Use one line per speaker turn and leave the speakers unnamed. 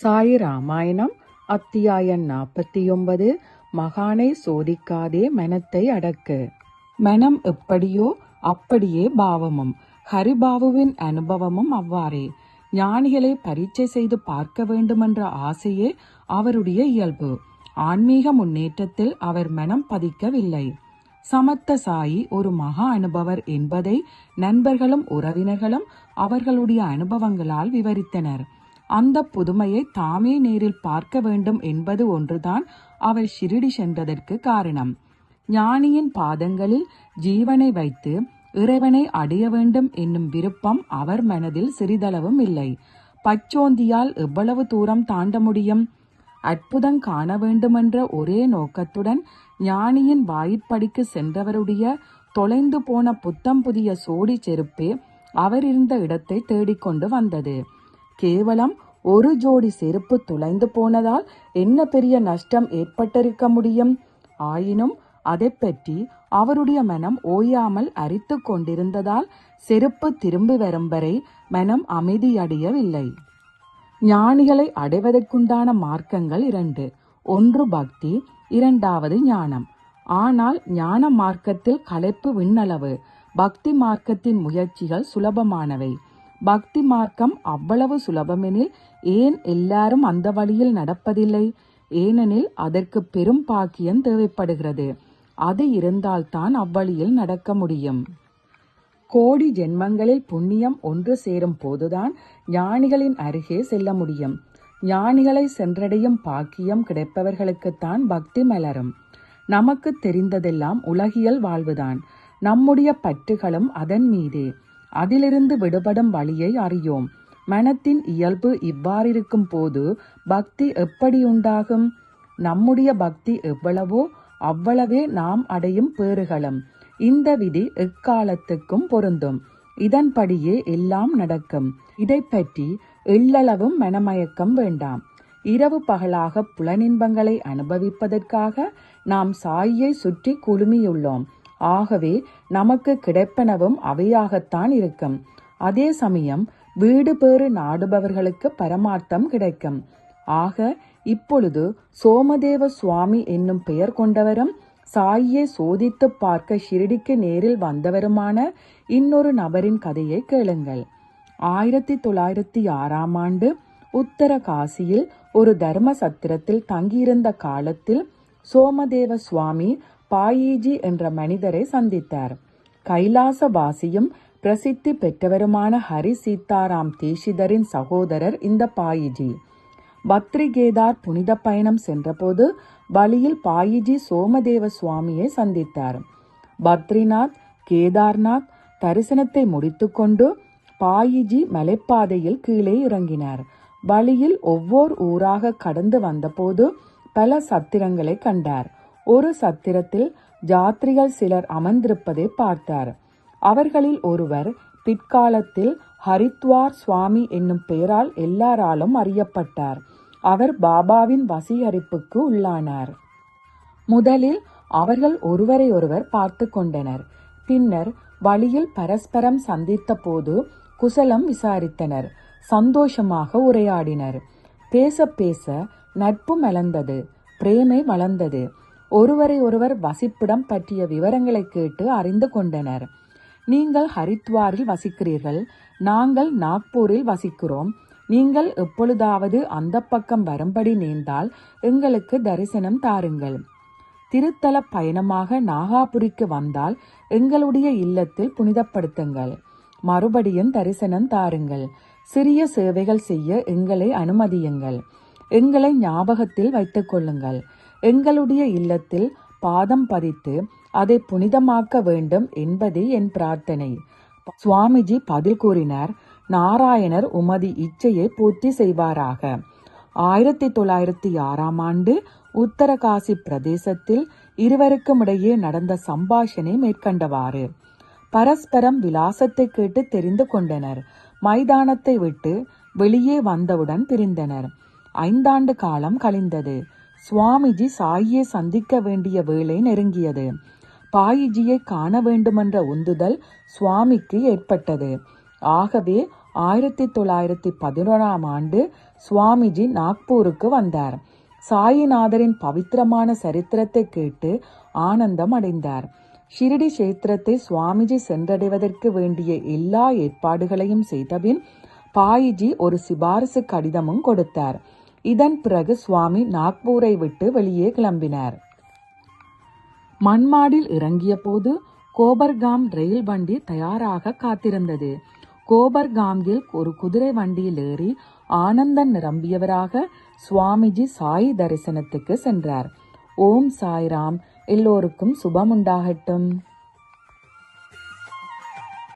சாய் ராமாயணம் அத்தியாயம் நாற்பத்தி ஒன்பது மகானை சோதிக்காதே மனத்தை அடக்கு. மனம் எப்படியோ அப்படியே பாவமும் ஹரிபாபுவின் அனுபவமும் அவ்வாறே. ஞானிகளை பரீட்சை செய்து பார்க்க வேண்டுமென்ற ஆசையே அவருடைய இயல்பு. ஆன்மீக முன்னேற்றத்தில் அவர் மனம் பதிக்கவில்லை. சமத்த சாயி ஒரு மகா அனுபவர் என்பதை நண்பர்களும் உறவினர்களும் அவர்களுடைய அனுபவங்களால் விவரித்தனர். அந்த புதுமையை தாமே நேரில் பார்க்க வேண்டும் என்பது ஒன்றுதான் அவர் ஷிரிடி சென்றதற்கு காரணம். ஞானியின் பாதங்களில் ஜீவனை வைத்து இறைவனை அடைய வேண்டும் என்னும் விருப்பம் அவர் மனதில் சிறிதளவும் இல்லை. பச்சோந்தியால் எவ்வளவு தூரம் தாண்ட முடியும்? அற்புதம் காண வேண்டுமென்ற ஒரே நோக்கத்துடன் ஞானியின் வாயிற்படிக்கு சென்றவருடைய தொலைந்து போன புத்தம் புதிய சோடி செருப்பே அவர் இருந்த இடத்தை தேடிக்கொண்டு வந்தது. கேவலம் ஒரு ஜோடி செருப்பு துளைந்து போனதால் என்ன பெரிய நஷ்டம் ஏற்பட்டிருக்க முடியும்? ஆயினும் அதை பற்றி அவருடைய மனம் ஓயாமல் அரித்து கொண்டிருந்ததால் செருப்பு திரும்பி வரும் வரை மனம் அமைதியடையவில்லை. ஞானிகளை அடைவதற்குண்டான மார்க்கங்கள் இரண்டு. ஒன்று பக்தி இரண்டாவது ஞானம். ஆனால் ஞான மார்க்கத்தில் களைப்பு விண்ணளவு. பக்தி மார்க்கத்தின் முயற்சிகள் சுலபமானவை. பக்தி மார்க்கம் அவ்வளவு சுலபமெனில் ஏன் எல்லாரும் அந்த வழியில் நடப்பதில்லை? ஏனெனில் அதற்கு பெரும் பாக்கியம் தேவைப்படுகிறது. அது இருந்தால்தான் அவ்வழியில் நடக்க முடியும். கோடி ஜென்மங்களில் புண்ணியம் ஒன்று சேரும் போதுதான் ஞானிகளின் அருகே செல்ல முடியும். ஞானிகளை சென்றடையும் பாக்கியம் கிடைப்பவர்களுக்குத்தான் பக்தி மலரும். நமக்கு தெரிந்ததெல்லாம் உலகியல் வாழ்வுதான். நம்முடைய பற்றுகளும் அதன் மீதே. அதிலிருந்து விடுபடும் வழியை அறியோம். மனத்தின் இயல்பு இவ்வாறிருக்கும் போது பக்தி எப்படி உண்டாகும்? நம்முடைய பக்தி எவ்வளவோ அவ்வளவே நாம் அடையும் பேறுகளும். இந்த விதி எக்காலத்துக்கும் பொருந்தும். இதன்படியே எல்லாம் நடக்கும். இதை பற்றி எள்ளளவும் மனமயக்கம் வேண்டாம். இரவு பகலாக புலனின்பங்களை அனுபவிப்பதற்காக நாம் சாயை சுற்றி குழுமியுள்ளோம் ஆகவே நமக்கு கிடைப்பனவும் அவையாகத்தான் இருக்கும். அதே சமயம் வீடு பேறு நாடுபவர்களுக்கு பரமார்த்தம் கிடைக்கும். ஆக இப்பொழுது சோமதேவ சுவாமி என்னும் பெயர் கொண்டவரும் சாயை சோதித்து பார்க்க ஷிரடிக்கு நேரில் வந்தவருமான இன்னொரு நபரின் கதையை கேளுங்கள். ஆயிரத்தி தொள்ளாயிரத்தி ஆறாம் ஆண்டு உத்தர காசியில் ஒரு தர்ம சத்திரத்தில் தங்கியிருந்த காலத்தில் சோமதேவ சுவாமி பாயிஜி என்ற மனிதரை சந்தித்தார். கைலாசவாசியும் பிரசித்தி பெற்றவருமான ஹரி சீதாராம் தீஷிதரின் சகோதரர் இந்த பாயிஜி. பத்ரிகேதார் புனித பயணம் சென்றபோது வழியில் பாயிஜி சோமதேவ சுவாமியை சந்தித்தார். பத்ரிநாத் கேதார்நாத் தரிசனத்தை முடித்துக்கொண்டு பாயிஜி மலைப்பாதையில் கீழே இறங்கினார். வழியில் ஒவ்வொரு ஊராக கடந்து வந்தபோது பல சத்திரங்களை கண்டார். ஒரு சத்திரத்தில் ஜாத்ரிகள் சிலர் அமர்ந்திருப்பதை பார்த்தார். அவர்களில் ஒருவர் பிற்காலத்தில் ஹரித்வார் சுவாமி என்னும் பெயரால் எல்லாராலும் அறியப்பட்டார். அவர் பாபாவின் வசீகரிப்புக்கு உள்ளானார். முதலில் அவர்கள் ஒருவரை ஒருவர் பார்த்து கொண்டனர். பின்னர் வழியில் பரஸ்பரம் சந்தித்த போது குசலம் விசாரித்தனர். சந்தோஷமாக உரையாடினர். பேச பேச நட்பு மலர்ந்தது. பிரேமை வளர்ந்தது. ஒருவரை ஒருவர் வசிப்பிடம் பற்றிய விவரங்களை கேட்டு அறிந்து கொண்டனர். நீங்கள் ஹரித்வாரில் வசிக்கிறீர்கள். நாங்கள் நாக்பூரில் வசிக்கிறோம். நீங்கள் எப்பொழுதாவது அந்த பக்கம் வரும்படி நேர்ந்தால் எங்களுக்கு தரிசனம் தாருங்கள். திருத்தல பயணமாக நாகாபுரிக்கு வந்தால் எங்களுடைய இல்லத்தில் புனிதப்படுத்துங்கள். மறுபடியும் தரிசனம் தாருங்கள். சிறிய சேவைகள் செய்ய எங்களை அனுமதியுங்கள். எங்களை ஞாபகத்தில் வைத்துக் கொள்ளுங்கள். எங்களுடைய இல்லத்தில் பாதம் பதித்து அதை புனிதமாக்க வேண்டும் என்பதே என் பிரார்த்தனை. சுவாமிஜி பதில் கூறினார் நாராயணர் உமதி இச்சையை பூர்த்தி செய்வாராக. ஆயிரத்தி தொள்ளாயிரத்தி ஆறாம் ஆண்டு உத்தரகாசி பிரதேசத்தில் இருவருக்கும் இடையே நடந்த சம்பாஷணை மேற்கண்டவாறு. பரஸ்பரம் விலாசத்தை கேட்டு தெரிந்து கொண்டனர். மைதானத்தை விட்டு வெளியே வந்தவுடன் பிரிந்தனர். ஐந்தாண்டு காலம் கழிந்தது. சுவாமிஜி சாயியை சந்திக்க வேண்டிய வேளை நெருங்கியது. பாயிஜியை காண வேண்டுமென்ற உந்துதல் சுவாமிக்கு ஏற்பட்டது. ஆகவே ஆயிரத்தி தொள்ளாயிரத்தி பதினொன்றாம் ஆண்டு சுவாமிஜி நாக்பூருக்கு வந்தார். சாயிநாதரின் பவித்திரமான சரித்திரத்தை கேட்டு ஆனந்தம் அடைந்தார். ஷிரடி சேத்திரத்தை சுவாமிஜி சென்றடைவதற்கு வேண்டிய எல்லா ஏற்பாடுகளையும் செய்தபின் பாயிஜி ஒரு சிபாரிசு கடிதமும் கொடுத்தார். இதன் பிறகு சுவாமி நாக்பூரை விட்டு வெளியே கிளம்பினார். மண்மாடில் இறங்கிய போது கோபர்காம் ரயில் வண்டி தயாராக காத்திருந்தது. கோபர்காம்கில் ஒரு குதிரை வண்டியில் ஏறி ஆனந்தன் நிரம்பியவராக சுவாமிஜி சாய் தரிசனத்துக்கு சென்றார். ஓம் சாய்ராம் எல்லோருக்கும் சுபமுண்டாகட்டும்.